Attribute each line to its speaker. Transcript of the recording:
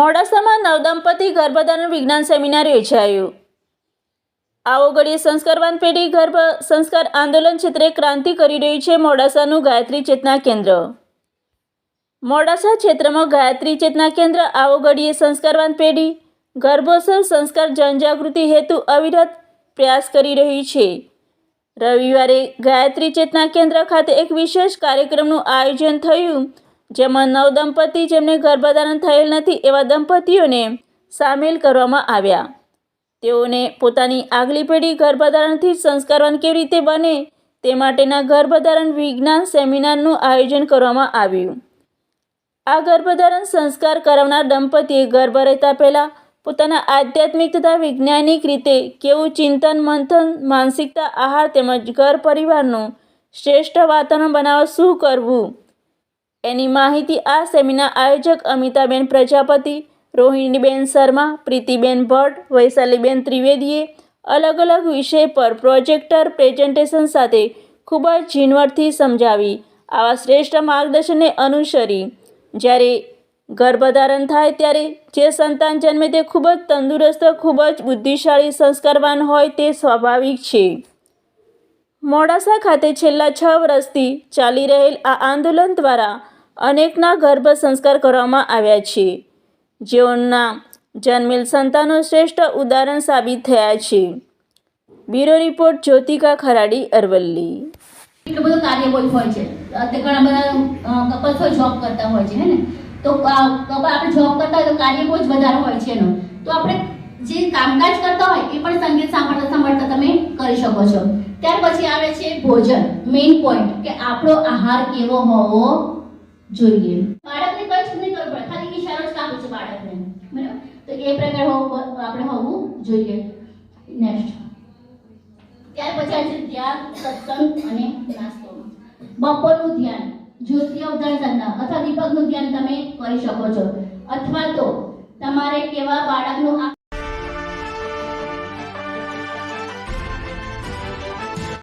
Speaker 1: મોડાસામાં નવદંપતિ ગર્ભધારણ વિજ્ઞાન સેમિનાર યોજાયું. આવો ઘડીએ સંસ્કારવાન પેઢી ગર્ભ સંસ્કાર આંદોલન ક્ષેત્રે ક્રાંતિ કરી રહ્યું છે મોડાસાનું ગાયત્રી ચેતના કેન્દ્ર. મોડાસા ક્ષેત્રમાં ગાયત્રી ચેતના કેન્દ્ર આવો ઘડીએ સંસ્કારવાન પેઢી ગર્ભોત્સવ સંસ્કાર જનજાગૃતિ હેતુ અવિરત પ્રયાસ કરી રહી છે. રવિવારે ગાયત્રી ચેતના કેન્દ્ર ખાતે એક વિશેષ કાર્યક્રમનું આયોજન થયું. જેમાં નવ દંપતી જેમને ગર્ભધારણ થયેલ નથી એવા દંપતીઓને સામેલ કરવામાં આવ્યા. તેઓને પોતાની આગલી પેઢી ગર્ભધારણથી સંસ્કારવાન કેવી રીતે બને તે માટેના ગર્ભધારણ વિજ્ઞાન સેમિનારનું આયોજન કરવામાં આવ્યું. આ ગર્ભધારણ સંસ્કાર કરાવનાર દંપતીએ ગર્ભ રહેતા પહેલાં પોતાના આધ્યાત્મિક તથા વૈજ્ઞાનિક રીતે કેવું ચિંતન, મંથન, માનસિકતા, આહાર તેમજ ઘર પરિવારનું શ્રેષ્ઠ વાતાવરણ બનાવવા શું કરવું? એની માહિતી આ સેમિનાર આયોજક અમિતાબેન પ્રજાપતિ, રોહિણીબેન શર્મા, પ્રીતિબેન ભટ્ટ, વૈશાલીબેન ત્રિવેદીએ અલગ અલગ વિષય પર પ્રોજેક્ટર પ્રેઝન્ટેશન સાથે ખૂબ જ ઝીણવટથી સમજાવી, આવા શ્રેષ્ઠ માર્ગદર્શનને અનુસરી. જ્યારે ગર્ભધારણ થાય ત્યારે જે સંતાન જન્મે તે ખૂબ જ તંદુરસ્ત, ખૂબ જ બુદ્ધિશાળી સંસ્કારવાન હોય તે સ્વાભાવિક છે. મોડાસા ખાતે છેલ્લા છ વર્ષથી ચાલી રહેલ આ આંદોલન દ્વારા અનેકના ગર્ભ સંસ્કાર કરવામાં આવ્યા છે. જેઓના જન્મેલ સંતાનો શ્રેષ્ઠ ઉદાહરણ સાબિત થયા છે. Bureau report, Jyotika Kharadi, Aravalli.
Speaker 2: એટલું બધું કાર્ય બોલ હોય છે. ઘણા બધા કપલ્સ હોય જોબ કરતા હોય છે ને? તો આપણે જોબ કરતા હોય તો કાર્ય બહુ જ વધારે હોય છે એનું. તો આપણે જે કામકાજ કરતા હોય એ પણ સંગીત સાંભળતા સાંભળતા તમે કરી શકો છો. ત્યાર પછી આવે છે ભોજન. મેઇન પોઈન્ટ કે આપણો આહાર કેવો હોવો જોઈએ. બાળકને કઈ નહીં કરવું પડે? ખાલી ઈશારો જ કાપવો છે બાળકને. બરાબર? તો એ પ્રકાર આપણે હોવું જોઈએ. નેક્સ્ટ ત્યાર પછી છે ધ્યાન, સત્સંગ અને નાસ્તો. બપોરનું ધ્યાન, જ્યોતિ અવતાર સાધના અથવા દીપકનું ધ્યાન તમે કરી શકો છો. અથવા તો તમારે કેવા બાળકનું